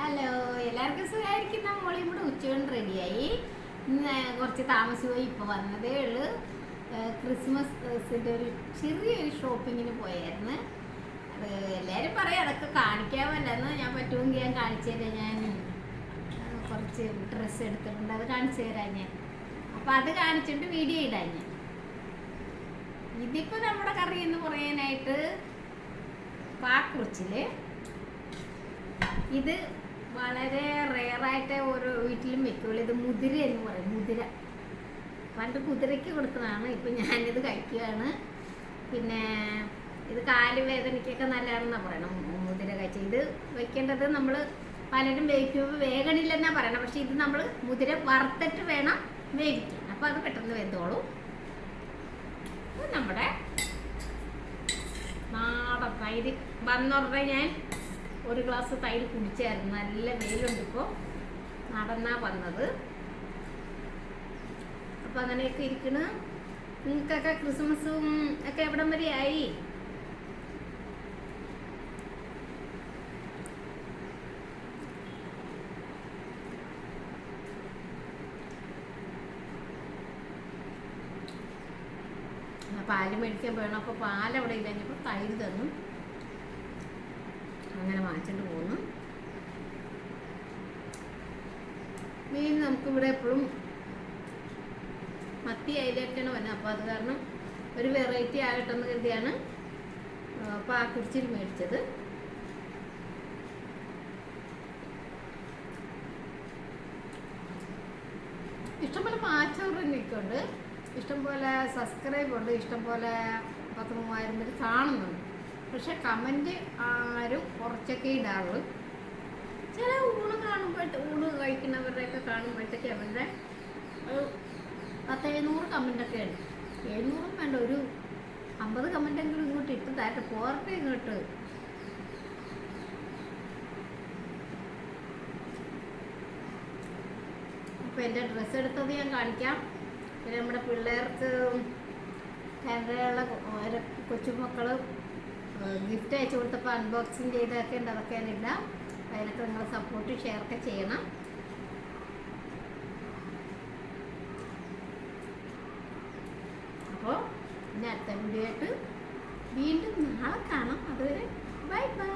Hello എല്ലാവർക്കും സുഖമായിരിക്കും മോളിയും ഇവിടെ ഉച്ചകൊണ്ട് റെഡിയായി കുറച്ച് താമസിപ്പോയി ഇപ്പോൾ വന്നതേ ഉള്ളൂ. ക്രിസ്മസ് ക്രിസ്മസിന്റെ ഒരു ചെറിയൊരു ഷോപ്പിങ്ങിന് പോയായിരുന്നു. അത് എല്ലാവരും പറയും അതൊക്കെ കാണിക്കാൻ കാണിക്കാമല്ലെന്ന് ഞാൻ പറ്റുമെങ്കിൽ ഞാൻ കാണിച്ചു തരാം. ഞാൻ കുറച്ച് ഡ്രസ്സ് എടുത്തിട്ടുണ്ട്. അത് കാണിച്ചു തരാം ഞാൻ. അപ്പോൾ അത് കാണിച്ചിട്ട് വീഡിയോ ഇടാൻ ഞാൻ. ഇതിപ്പോൾ നമ്മുടെ കറി എന്ന് പറയാനായിട്ട് പാക്കുറിച്ചിൽ. ഇത് വളരെ റെയറായിട്ട് ഓരോ വീട്ടിലും വെക്കുള്ളൂ. ഇത് മുതിര എന്ന് പറയും മുതിര. പണ്ട് കുതിരയ്ക്ക് കൊടുക്കുന്നതാണ് ഇപ്പം ഞാനിത് കഴിക്കുകയാണ്. പിന്നെ ഇത് കാൽ വേദനയ്ക്കൊക്കെ നല്ലതാണെന്നാണ് പറയണം മുതിര കഴിച്ച. ഇത് വെക്കേണ്ടത് നമ്മൾ പലരും വേവിക്കുമ്പോൾ വേഗണില്ലെന്നാ പറയണം. പക്ഷെ ഇത് നമ്മൾ മുതിര വറുത്തിട്ട് വേണം വേവിക്കാൻ. അപ്പോൾ അത് പെട്ടെന്ന് വെന്തോളും. നമ്മുടെ നാടൻ തൈര്. വന്നുടനെ ഞാൻ. ഒരു ഗ്ലാസ് തൈര് കുടിച്ചായിരുന്നു. നല്ല വെയിലുണ്ട് ഇപ്പോൾ നടന്നാ വന്നത്. അപ്പം അങ്ങനെയൊക്കെ ഇരിക്കണ്. നിങ്ങൾക്കൊക്കെ ക്രിസ്മസും ഒക്കെ എവിടം വരെ ആയി? പാൽ മേടിക്കാൻ വേണം അപ്പോൾ പാലവിടെ ഇല്ലെങ്കിൽ തൈര് തന്നു. മീൻ നമുക്കിവിടെ എപ്പോഴും മത്തി അയിലൊക്കെയാണ് വന്നത് അപ്പോൾ അത് കാരണം ഒരു വെറൈറ്റി ആകട്ടെ എന്ന് കരുതിയാണ് പാക്കുടിച്ചിൽ മേടിച്ചത്. ഇഷ്ടംപോലെ മാച്ചോറിനൊക്കെ ഉണ്ട് ഇഷ്ടംപോലെ സബ്സ്ക്രൈബ് ഉണ്ട്. ഇഷ്ടംപോലെ പത്ത് മൂവായിരം പേര് കാണുന്നുണ്ട്. പക്ഷെ കമന്റ് ആരും കുറച്ചൊക്കെ ഇടാറുള്ളൂ. ചില ഊണ് കാണുമ്പോഴത്തെ ഊണ് കഴിക്കുന്നവരുടെയൊക്കെ കാണുമ്പോഴത്തേക്ക് അവരുടെ ഒരു പത്ത് എഴുന്നൂറ് കമന്റൊക്കെ ഉണ്ട്. എഴുന്നൂറും വേണ്ട ഒരു അമ്പത് കമന്റെങ്കിലും ഇങ്ങോട്ട് ഇട്ട് താഴെ പോരട്ടെ ഇങ്ങോട്ട്. അപ്പോൾ എന്റെ ഡ്രസ്സ് എടുത്തത് ഞാൻ കാണിക്കാം. പിന്നെ നമ്മുടെ പിള്ളേർക്ക് കാനഡയിലുള്ള കൊച്ചുമക്കൾ ഗിഫ്റ്റ് അയച്ചു കൊടുത്തപ്പോൾ അൺബോക്സിങ് ചെയ്തൊക്കെ ഉണ്ട് അതൊക്കെ ഞാൻ ഇടാം. അതിനൊക്കെ നിങ്ങൾ സപ്പോർട്ട് ഷെയർ ഒക്കെ ചെയ്യണം. അപ്പോൾ ഇനി അടുത്ത വീഡിയോ ആയിട്ട് വീണ്ടും നാളെ കാണാം. അതുവരെ ബൈ ബൈ.